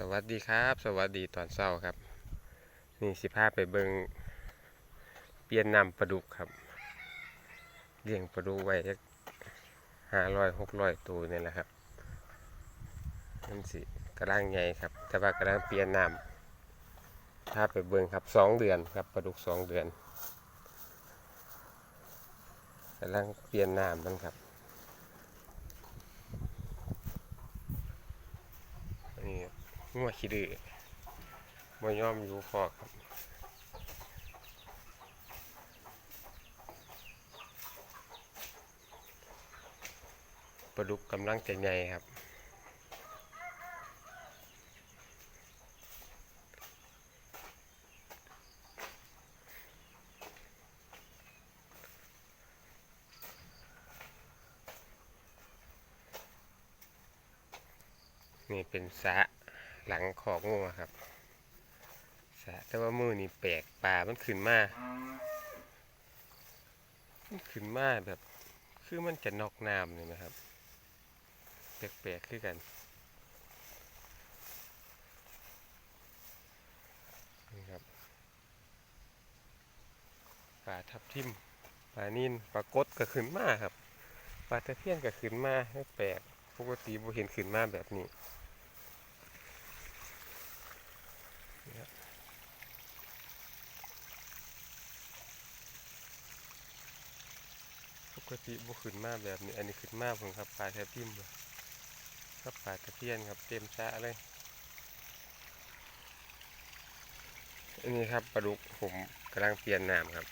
สวัสดีครับ สวัสดีตอนเช้าครับ นี่สิพาไปเบิงเปลี่ยนนำปลาดุกครับเลี้ยงปลาดุกไว้ห้าร้อยหกร้อยตัวนี่แหละครับมันสิกระด้างใหญ่ครับ แต่ว่ากระด้างเปลี่ยนนำพาไปเบิงครับสองเดือนครับปลาดุกสองเดือนกระด้างเปลี่ยนนำมันครับ นี่ งัวขี้ดื้อบ่ยอมอยู่คอกครับปลาดุกกำลังจะใหญ่ครับนี่เป็นสระ หลังขอกงัวครับสะแต่ว่ามือนี่แปลกป่ามันขึ้นมามันขึ้นมาแบบ คือมันจะนอกน้ำเลยนะครับ แปลกๆคือกันนี่ครับปลาทับทิมปลานินปลากดก็ขึ้นมาครับปลาตะเพียนก็ขึ้นมาแปลกปกติบ่เห็นขึ้นมาแบบนี้ กติบุขึ้นมาแบบนี้ อันนี้ขึ้นมาผมครับปลาแทบทิมเลยครับปลาตะเพียนครับเต็มชะเลย อันนี้ครับปลาดุกผมกำลังเปลี่ยนน้ำครับ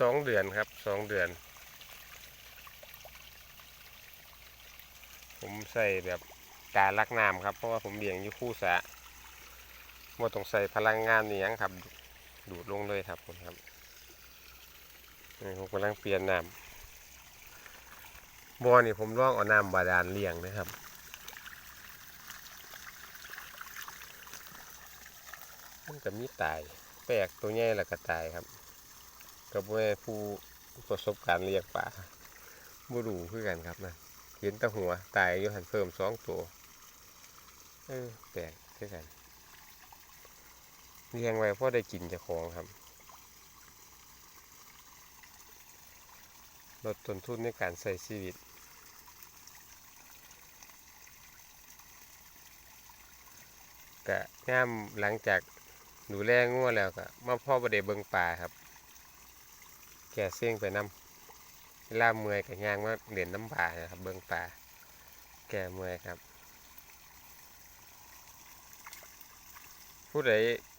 สองเดือนครับสองเดือน ผมใส่แบบการลักน้ำครับ เพราะว่าผมเลี้ยงอยู่คู่สะว่าต้องใส่พลังงานนี่ยังครับ ดูดลงเลยครับผมครับ นี่ผมกำลังเปลี่ยนน้ำบ่อนี่ผมลองเอาน้ำบาดาลเลี้ยงนะครับมันก็มีตาย แปลกตัวใหญ่แล้วก็ตายครับกับแม่ผู้ประสบการณ์เลี้ยงปลาบ่รู้คือกันครับนะเห็นตะหัวตายอยู่หันเพิ่มสองตัวเออแปลกคือกันเลี้ยงไว้เพราะได้กินจากของครับ ลดต้นทุนในการใช้ชีวิต กะย่ามหลังจากดูแลงัวแล้วก็มาพ่อประเดเบิงป่าครับ แก่เสี่ยงไปน้ำเวลาเมื่อยกับย่างว่าเด่นน้ำป่านะครับ เบิงป่า แก่เมื่อยครับ ผู้ใด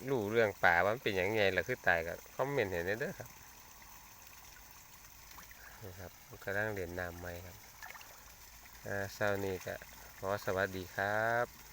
รู้เรื่องป่าว่ามันเป็นอย่างไงล่ะคือตายก็คอมเมนต์เห็นได้เด้อครับ นะครับกำลังเรียนนามใหม่ครับอ่าเช้านี้ก็ขอสวัสดีครับ